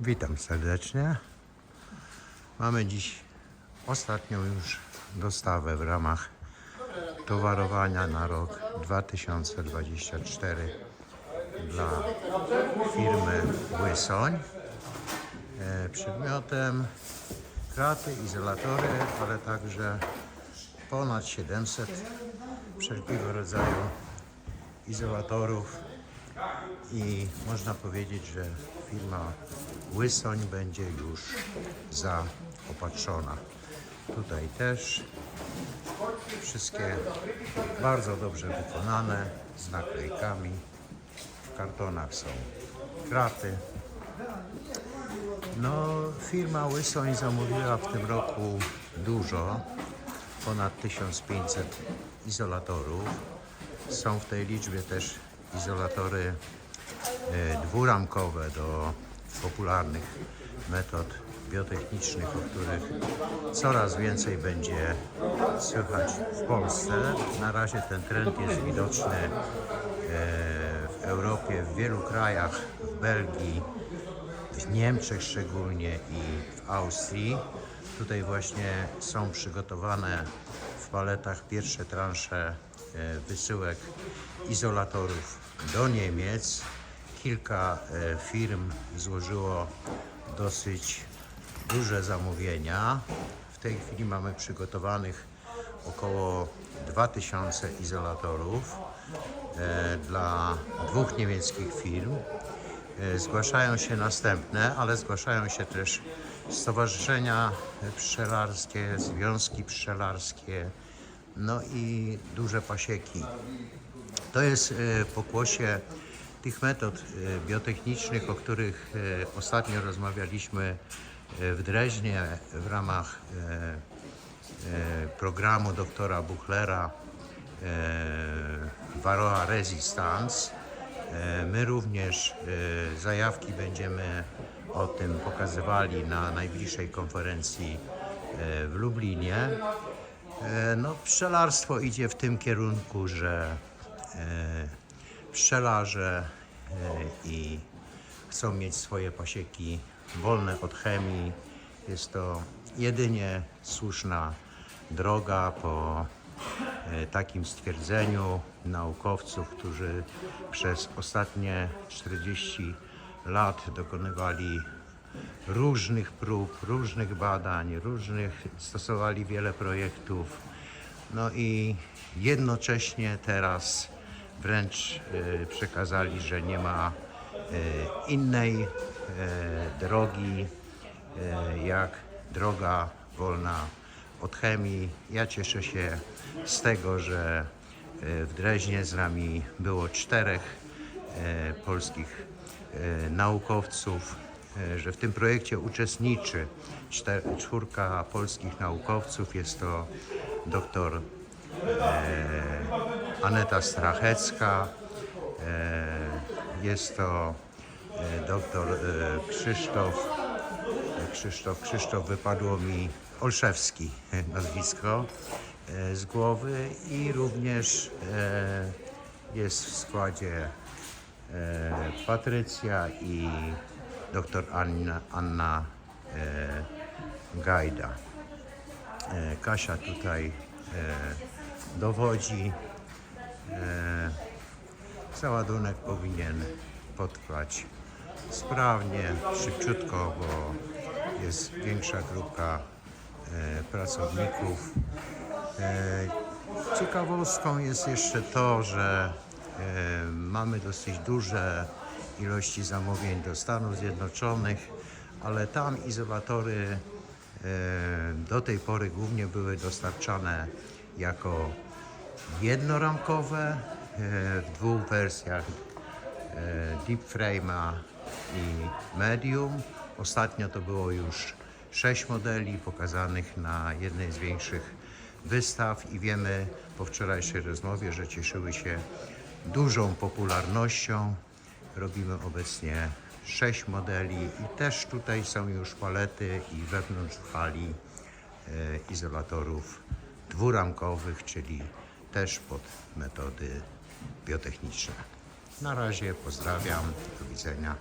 Witam serdecznie. Mamy dziś ostatnią już dostawę w ramach towarowania na rok 2024 dla firmy Łysoń. E, Przedmiotem kraty, izolatory, ale także ponad 700 wszelkiego rodzaju izolatorów i można powiedzieć, że firma Łysoń będzie już zaopatrzona. Tutaj też wszystkie bardzo dobrze wykonane z naklejkami. W kartonach są kraty. No, firma Łysoń zamówiła w tym roku dużo, ponad 1500 izolatorów. Są w tej liczbie też izolatory e, dwuramkowe do popularnych metod biotechnicznych, o których coraz więcej będzie słychać w Polsce. Na razie ten trend jest widoczny e, w Europie, w wielu krajach, w Belgii, w Niemczech szczególnie i w Austrii. Tutaj właśnie są przygotowane w paletach pierwsze transze e, wysyłek izolatorów do Niemiec. Kilka e, firm złożyło dosyć duże zamówienia. W tej chwili mamy przygotowanych około 2000 izolatorów e, dla dwóch niemieckich firm. E, Zgłaszają się następne, ale zgłaszają się też stowarzyszenia pszczelarskie, związki pszczelarskie, no i duże pasieki. To jest e, pokłosie tych metod e, biotechnicznych, o których ostatnio rozmawialiśmy w Dreźnie w ramach programu doktora Buchlera Varroa Resistance. E, My również e, zajawki będziemy o tym pokazywali na najbliższej konferencji e, w Lublinie. No, pszczelarstwo idzie w tym kierunku, że pszczelarze i chcą mieć swoje pasieki wolne od chemii. Jest to jedynie słuszna droga po takim stwierdzeniu naukowców, którzy przez ostatnie 40 lat dokonywali różnych prób, różnych badań, różnych, stosowali wiele projektów. No i jednocześnie teraz wręcz e, przekazali, że nie ma e, innej e, drogi e, jak droga wolna od chemii. Ja cieszę się z tego, że e, w Dreźnie z nami było czterech e, polskich e, naukowców, że w tym projekcie uczestniczy czwórka polskich naukowców. Jest to doktor Aneta Strachecka, jest to doktor Krzysztof, Krzysztof, Krzysztof wypadło mi Olszewski nazwisko e, z głowy i również e, jest w składzie e, Patrycja i doktor Anna, Anna e, Gajda. E, Kasia tutaj e, dowodzi. E, załadunek powinien potrwać sprawnie, szybciutko, bo jest większa grupka e, pracowników. E, ciekawostką jest jeszcze to, że e, mamy dosyć duże ilości zamówień do Stanów Zjednoczonych, ale tam izolatory e, do tej pory głównie były dostarczane jako jednoramkowe e, w dwóch wersjach e, Deep Frame'a i Medium. Ostatnio to było już sześć modeli pokazanych na jednej z większych wystaw i wiemy po wczorajszej rozmowie, że cieszyły się dużą popularnością. Robimy obecnie sześć modeli i też tutaj są już palety i wewnątrz hali e, izolatorów dwuramkowych, czyli też pod metody biotechniczne. Na razie pozdrawiam, do widzenia.